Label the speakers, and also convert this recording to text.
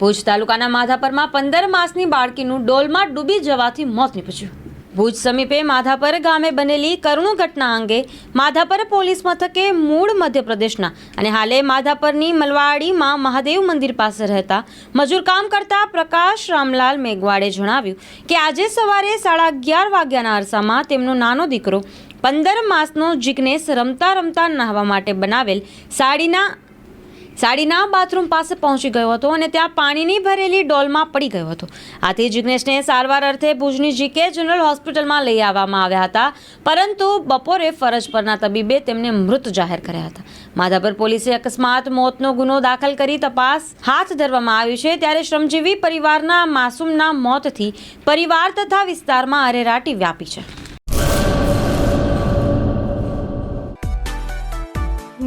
Speaker 1: ભુજ તાલુકાના માધાપરમાં પંદર માસની બાળકીનું ડોલમાં ડૂબી જવાથી મોત નીપજ્યું. ભુજ સમીપે માધાપર ગામે બનેલી કરુણ ઘટના અંગે માધાપર પોલીસ મથકે મૂળ મધ્યપ્રદેશના અને હાલે માધાપરની મલવાડીમાં મહાદેવ મંદિર પાસે રહેતા મજૂર કામ કરતા પ્રકાશ રામલાલ મેઘવાડે જણાવ્યું કે આજે સવારે સાડા અગિયાર વાગ્યાના અરસામાં તેમનો નાનો દીકરો પંદર માસનો જિગ્નેશ રમતા રમતા નહાવા માટે બનાવેલ સાડીના સાડીના બાથરૂમ પાસે પહોંચી ગયો હતો અને ત્યાં પાણીની ભરેલી ડોલમાં પડી ગયો હતો. આથી જિગ્નેશને સારવાર અર્થે ભુજની જીકે જનરલ હોસ્પિટલમાં લઈ આવવામાં આવ્યા હતા. પરંતુ બપોરે ફરજ પરના તબીબે તેમને મૃત જાહેર કર્યા હતા. માધાપર પોલીસે અકસ્માત મોતનો ગુનો દાખલ કરી તપાસ હાથ ધરવામાં આવી છે. ત્યારે શ્રમજીવી પરિવારના માસૂમના મોતથી પરિવાર તથા વિસ્તારમાં અરેરાટી વ્યાપી છે.